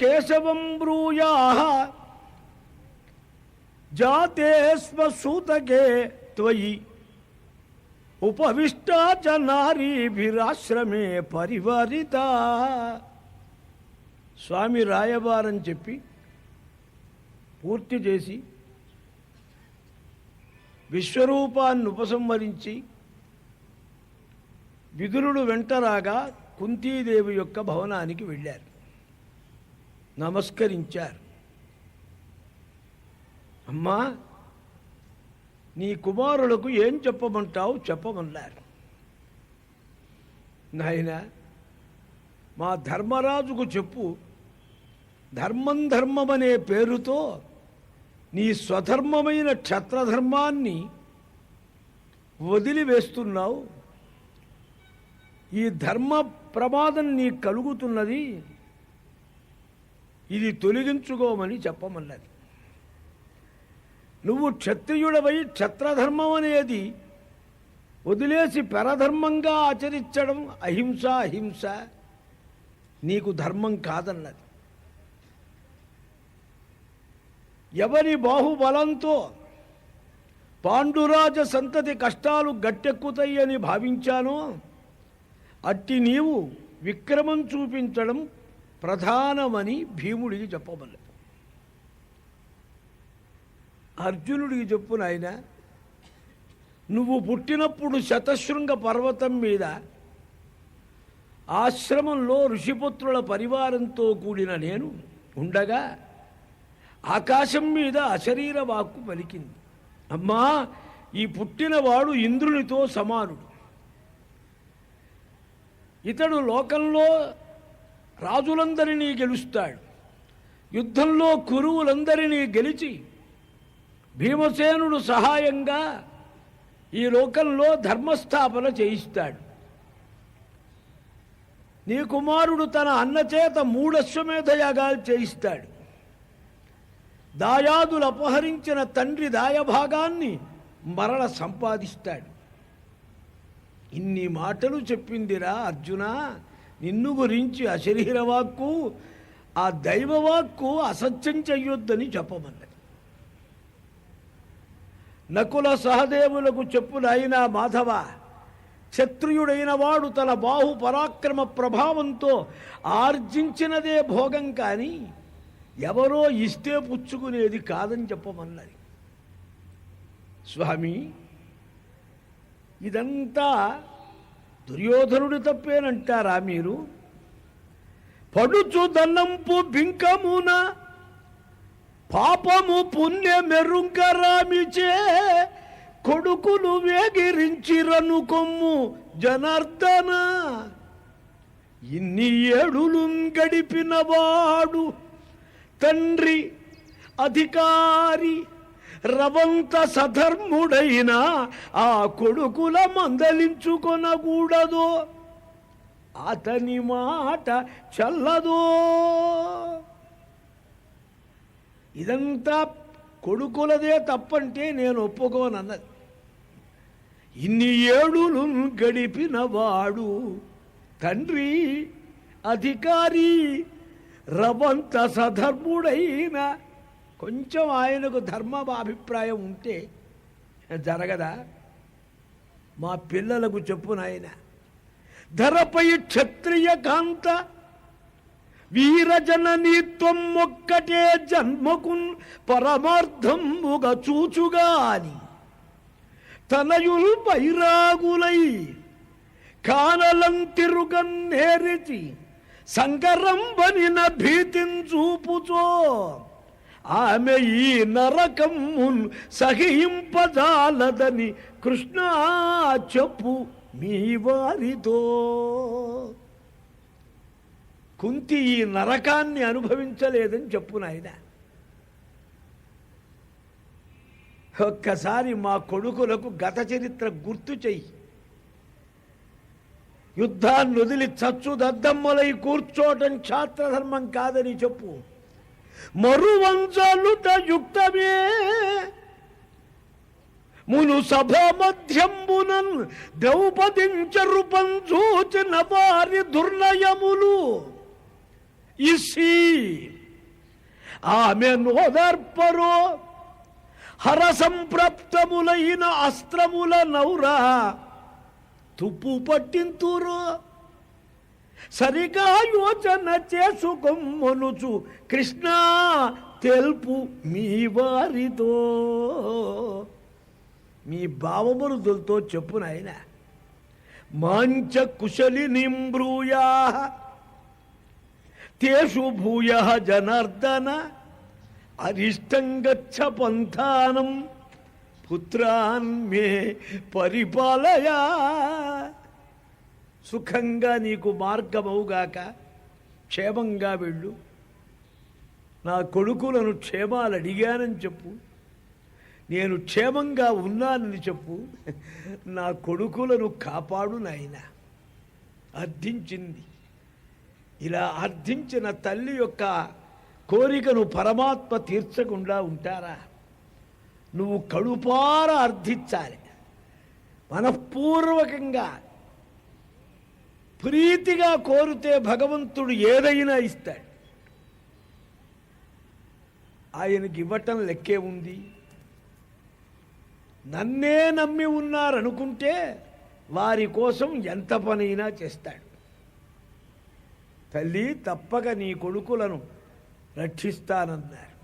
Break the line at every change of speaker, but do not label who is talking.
కేశవం బ్రూయా జాతే స్వసూతకే త్వయి ఉపవిష్టా చ నారీభిరాశ్రమే పరివరిత స్వామి రాయబారని చెప్పి పూర్తి చేసి విశ్వరూపాన్ని ఉపసంహరించి విదురుడు వెంటరాగా కుంతీదేవి యొక్క భవనానికి వెళ్ళారు. నమస్కరించారు. అమ్మా నీ కుమారులకు ఏం చెప్పమంటావు చెప్పమన్నారు. నాయన మా ధర్మరాజుకు చెప్పు. ధర్మం ధర్మం అనే పేరుతో నీ స్వధర్మమైన క్షత్రధర్మాన్ని వదిలివేస్తున్నావు. ఈ ధర్మ ప్రమాదం నీకు కలుగుతున్నది. ఇది తొలగించుకోమని చెప్పమన్నది. నువ్వు క్షత్రియుడవై క్షత్రధర్మం అనేది వదిలేసి పరధర్మంగా ఆచరించడం అహింస అహింస నీకు ధర్మం కాదన్నది. ఎవరి బాహుబలంతో పాండురాజ సంతతి కష్టాలు గట్టెక్కుతాయని భావించానో అట్టి నీవు విక్రమం చూపించడం ప్రధానమని భీముడికి చెప్పమన్నది అర్జునుడికి చెప్పు నాయన నువ్వు పుట్టినప్పుడు శతశృంగ పర్వతం మీద ఆశ్రమంలో ఋషిపుత్రుల పరివారంతో కూడిన నేను ఉండగా ఆకాశం మీద అశరీర వాక్కు పలికింది. అమ్మా ఈ పుట్టినవాడు ఇంద్రునితో సమానుడు. ఇతడు లోకంలో రాజులందరినీ గెలుస్తాడు. యుద్ధంలో కురువులందరినీ గెలిచి భీమసేనుడు సహాయంగా ఈ లోకంలో ధర్మస్థాపన చేయిస్తాడు. నీ కుమారుడు తన అన్నచేత మూడశ్వమేధ యాగాలు చేయిస్తాడు. దాయాదులు అపహరించిన తండ్రి దాయభాగాన్ని మరణ సంపాదిస్తాడు. ఇన్ని మాటలు చెప్పిందిరా అర్జున. నిన్ను గురించి అశరీర వాక్కు ఆ దైవవాక్కు అసత్యం చెయ్యొద్దని చెప్పమన్నది. నకుల సహదేవులకు చెప్పులైన మాధవ క్షత్రియుడైన వాడు తన బాహు పరాక్రమ ప్రభావంతో ఆర్జించినదే భోగం కానీ ఎవరో ఇస్తే పుచ్చుకునేది కాదని చెప్పమన్నది. స్వామి ఇదంతా దుర్యోధనుడు తప్పేనంటారా మీరు? పడుచు దన్నంపు బింకమున పాపము పుణ్యమెరుంకరామిచే కొడుకులు వేగిరించిరను కొమ్ము జనార్దన. ఇన్ని ఏడులు గడిపినవాడు తండ్రి అధికారి రవంత సధర్ముడైన ఆ కొడుకుల మందలించుకొనకూడదో అతని మాట చల్లదో. ఇదంతా కొడుకులదే తప్పంటే నేను ఒప్పుకోనన్నది. ఇన్ని ఏడులు గడిపినవాడు తండ్రి అధికారి రవంత సధర్ముడైన కొంచెం ఆయనకు ధర్మ అభిప్రాయం ఉంటే జరగదా? మా పిల్లలకు చెప్పు నాయన. ధరపై క్షత్రియ కాంత వీరజననీత్వం ఒక్కటే జన్మకున్ పరమార్థంబుగా చూచుగాని తనయుల్ బైరాగులై కానలం తిరుగన్నేరిచి సంకరంబనిన భీతిని చూపుచో ఆమె ఈ నరకమ్మున్ సహింపజాలదని కృష్ణ చెప్పు మీ వారితో కుంతి ఈ నరకాన్ని అనుభవించలేదని చెప్పు నాయన. ఒక్కసారి మా కొడుకులకు గత చరిత్ర గుర్తు చెయ్యి. యుద్ధాన్ని వదిలి చచ్చు దద్దమ్మలై కూర్చోటం ఛాత్రధర్మం కాదని చెప్పు. మరువంజలుట యుక్తమే మును సభ మధ్యంబునన్ ద్రౌపదించరు పంచూచిన వారి దుర్నయములు ఇసి ఆమె నోదర్పరో హర సంప్రాప్తములైన అస్త్రముల నౌరా తుప్పు పట్టింతురో సరిగా యోచన చేసుకొమ్మనుచు. కృష్ణ తెలుపు మీ వారితో. మీ భావమరుదులతో చెప్పు నాయన. మాంచ కుశలి నింబ్రూయా. తేషు భూయ జనార్దన. అరిష్టంగచ్చ పంథానం. పుత్రాన్ మే పరిపాలయా. సుఖంగా నీకు మార్గమవుగాక క్షేమంగా వెళ్ళు. నా కొడుకులను క్షేమాలు అడిగానని చెప్పు. నేను క్షేమంగా ఉన్నానని చెప్పు. నా కొడుకులను కాపాడు నాయన. అర్థించింది. ఇలా అర్థించిన తల్లి యొక్క కోరికను పరమాత్మ తీర్చకుండా ఉంటారా? నువ్వు కడుపార అర్థించాలి. మనఃపూర్వకంగా ప్రీతిగా కోరితే భగవంతుడు ఏదైనా ఇస్తాడు. ఆయనకి ఇవ్వటం లెక్కే ఉంది. నన్నే నమ్మి ఉన్నారనుకుంటే వారి కోసం ఎంత పనైనా చేస్తాడు. తల్లి తప్పక నీ కొడుకులను రక్షిస్తానన్నారు.